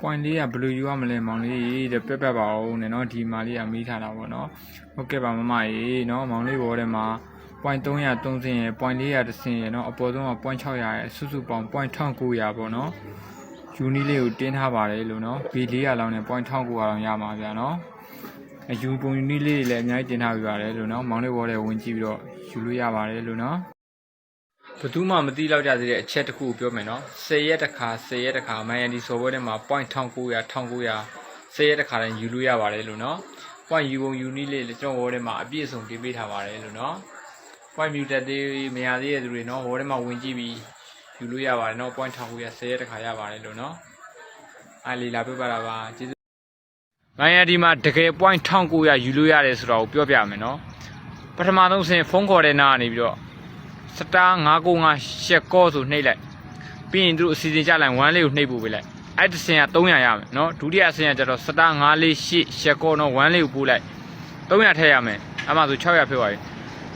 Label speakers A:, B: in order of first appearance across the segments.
A: point လေးကဘယ်လိုယူရမလဲမောင်လေးတဲ့ပြက်ပြက်ပါအောင်နဲ့နော်ဒီမာလေးကမေးထားတာပေါ့နော်ဟုတ်ကဲ့ပါမမကြီးနော်မောင်လေးဘောထဲမှာ point 330ရယ် point 400တစ်စင်ရယ်နော်အပေါ်ဆုံးက point 600ရယ်စုစုပေါင်း point 1900ပေါ့နော်ယူနီလေးကိုတင်းထားပါတယ်လို့နော် B 400လောက်နဲ့ point 1900လောက်ရမှာဗျာနော်အယူပုံယူနီလေးတွေလည်းအများကြီးတင်ထားပြပါတယ်လို့နော်မောင်လေးဘောထဲဝင်ကြည့်ပြီးတော့ယူလို့ရပါတယ်လို့နော် ဘယ်သူမှမသိတော့ကြသေးတဲ့အချက်တစ်ခုကိုပြောမယ်နော်10ရက်တစ်ခါ10ရက်တစ်ခါမိုင်ယန်ဒီဆိုပွဲထဲမှာ point 1900 1900 10ရက်တစ်ခါတိုင်းယူလို့ရပါတယ်လို့နော် point ယူပုံယူနည်းလေးကျွန်တော်ဘောထဲမှာအပြည့်အစုံတင်ပေးထားပါတယ်လို့နော် point muted သေးမရသေးတဲ့သူတွေနော်ဘောထဲမှာဝင်ကြည့်ပြီးယူလို့ရပါတယ်နော် point 1900 10ရက်တစ်ခါရပါတယ်လို့နော်အားလီလာပြပါတာပါကျေးဇူးမိုင်ယန်ဒီမှာတကယ် point 1900ယူလို့ရတယ်ဆိုတော့ပြောပြမယ်နော်ပထမဆုံးဆင်ဖုန်းခေါ်တဲ့နာကနေပြီးတော့ စတား995ရှက်ကောဆိုနှိပ်လိုက်ပြီးရင်သူတို့အစီအစဉ်ကြလိုက်1လေးကိုနှိပ်ပို့ပေးလိုက်အဲ့တစ်ဆင်က300ရမယ်နော်ဒုတိယအဆင်ကကျတော့စတား948ရှက်ကောနော်1လေးကိုပို့လိုက်300ထည့်ရမယ်အဲ့မှဆို600ဖြစ်သွားပြီ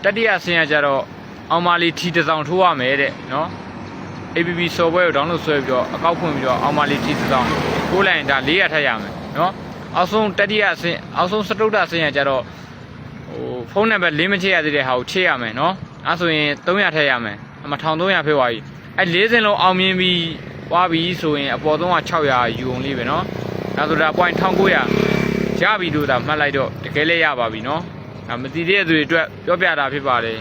A: တတိယအဆင်ကကျတော့အောင်မာလီထီတစ်စောင်ထိုးရမယ်တဲ့နော် APP software ကို download ဆွဲပြီးတော့အကောက်ဖွင့်ပြီးတော့အောင်မာလီထီတစ်စောင်ထိုးလိုက်ရင်ဒါ400ထည့်ရမယ်နော်အောက်ဆုံးတတိယအဆင်အောက်ဆုံးစတုတ္တအဆင်ကကျတော့ဟိုဖုန်းနံပါတ်လေးမချရသေးတဲ့ဟာကိုချရမယ်နော် အဲဆိုရင်300ထည့်ရမယ်အမ1300ဖြစ်သွားပြီအဲ၄စင်လုံးအောင်မြင်ပြီးသွားပြီဆိုရင်အပေါ်ဆုံးက600ယူအောင်လေးပဲနော်အဲဆိုဒါ point 1900ရပြီလို့သာမှတ်လိုက်တော့တကယ်လည်းရပါပြီနော်အဲမသိသေးတဲ့သူတွေအတွက်ပြောပြတာဖြစ်ပါတယ်